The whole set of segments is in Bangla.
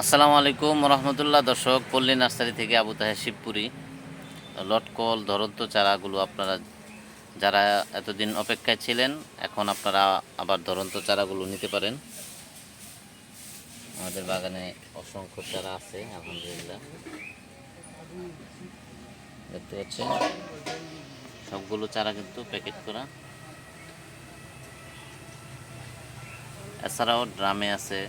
আসসালামু আলাইকুম রহমতুল্লাহ। দর্শক, পল্লী নার্সারি থেকে আবু তাহের শিবপুরি। লটকল ধরন্ত চারাগুলো আপনারা যারা এতদিন অপেক্ষায় ছিলেন, এখন আপনারা আবার ধরন্ত চারাগুলো নিতে পারেন। আমাদের বাগানে অসংখ্য চারা আছে, আলহামদুলিল্লাহ। দেখতে পাচ্ছেন? সবগুলো চারা কিন্তু প্যাকেট করা। এছাড়াও ড্রামে আছে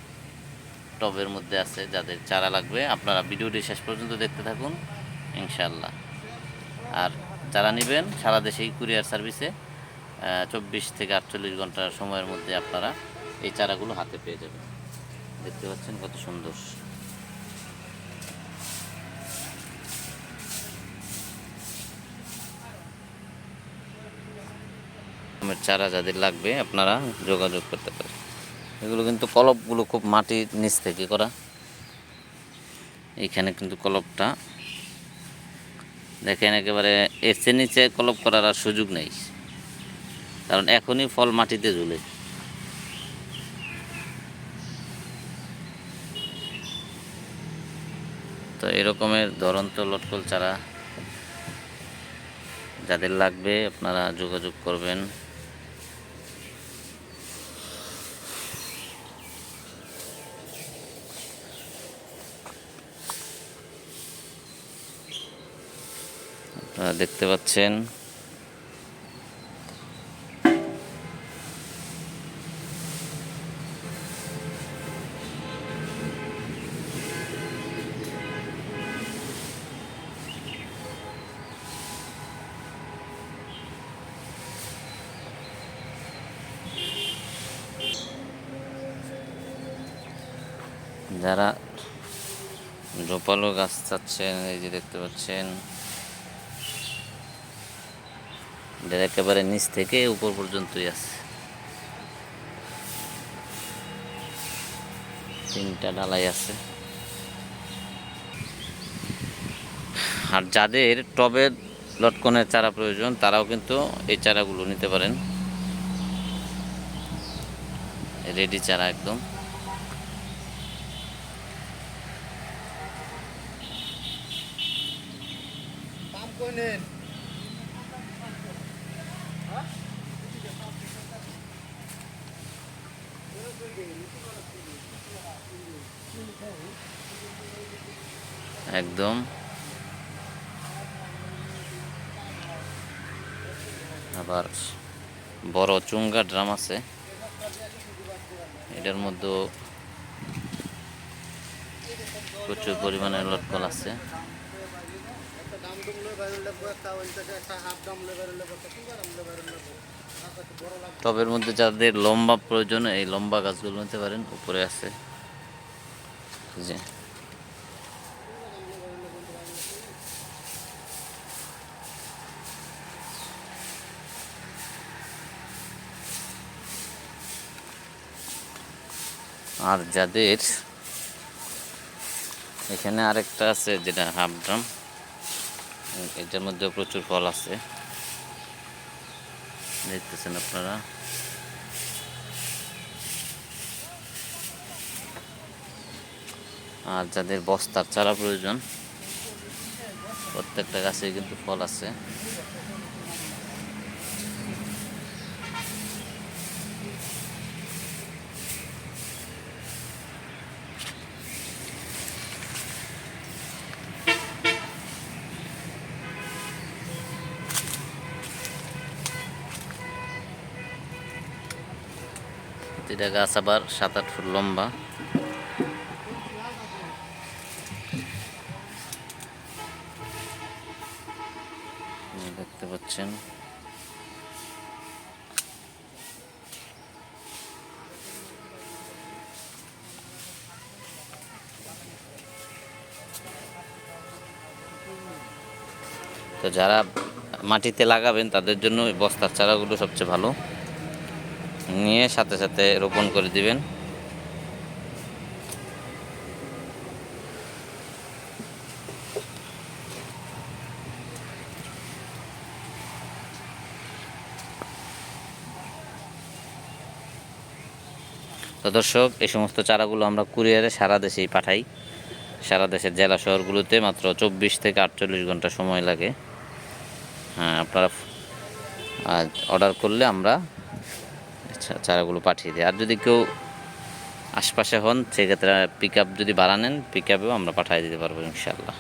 টবের মধ্যে আছে, যাদের চারা লাগবে। আপনারা ভিডিওটি শেষ পর্যন্ত দেখতে থাকুন ইনশাল্লাহ আর যারা নেবেন, সারা দেশেই কুরিয়ার সার্ভিসে চব্বিশ থেকে আটচল্লিশ ঘণ্টার সময়ের মধ্যে আপনারা এই চারাগুলো হাতে পেয়ে যাবেন। দেখতে পাচ্ছেন কত সুন্দর। চারা যাদের লাগবে, আপনারা যোগাযোগ করতে পারেন। এগুলো কিন্তু কলপগুলো খুব মাটির নিচ থেকে করা। এইখানে কিন্তু কলপটা, দেখেন একেবারে এসে নিচে কলপ করার আর সুযোগ নেই। কারণ এখনই ফল মাটিতে ঝুলে। তো এরকমের ধরন্ত লটকল চারা যাদের লাগবে আপনারা যোগাযোগ করবেন। আপনারা দেখতে পাচ্ছেন। যারা জোপালো গাছ চাচ্ছেন এই যে দেখতে পাচ্ছেন। এটার একেবারে নিচ থেকে উপর পর্যন্তই আছে। তিনটা ডালাই আছে। আর যাদের টবে লটকনের চারা প্রয়োজন, তারাও কিন্তু এই চারাগুলো নিতে পারেন। রেডি চারা একদম। দাম একদম। আবার বড় চুঙ্গা ড্রাম আছে। এটার মধ্যে প্রচুর পরিমাণে লটকল আছে। টবের মধ্যে যাদের লম্বা প্রয়োজন, এই লম্বা গাছগুলো নিতে পারেন। উপরে আছে। আর যাদের এখানে আরেকটা আছে যেটা হাফ ড্রাম এটার মধ্যে প্রচুর ফল আছে। দেখতেছেন আপনারা? আর যাদের বস্তার চারা প্রয়োজন, প্রত্যেকটা গাছে কিন্তু ফল আছে। প্রতিটা গাছ আবার সাত আট ফুট লম্বা। দেখতে পাচ্ছেন। তো যারা মাটিতে লাগাবেন, তাদের জন্য বস্তার চারাগুলো সবচেয়ে ভালো। নিয়ে সাথে সাথে রোপণ করে দিবেন। তো দর্শক, এই সমস্ত চারাগুলো আমরা কুরিয়ারে সারা দেশেই পাঠাই। সারা দেশের জেলা শহরগুলোতে মাত্র চব্বিশ থেকে আটচল্লিশ ঘণ্টা সময় লাগে। হ্যাঁ আপনারা অর্ডার করলে আমরা চারাগুলো পাঠিয়ে দিই। আর যদি কেউ আশপাশে হন, সেক্ষেত্রে পিক আপ যদি বাড়ানেন পিক আপেও আমরা পাঠিয়ে দিতে পারব ইনশাল্লাহ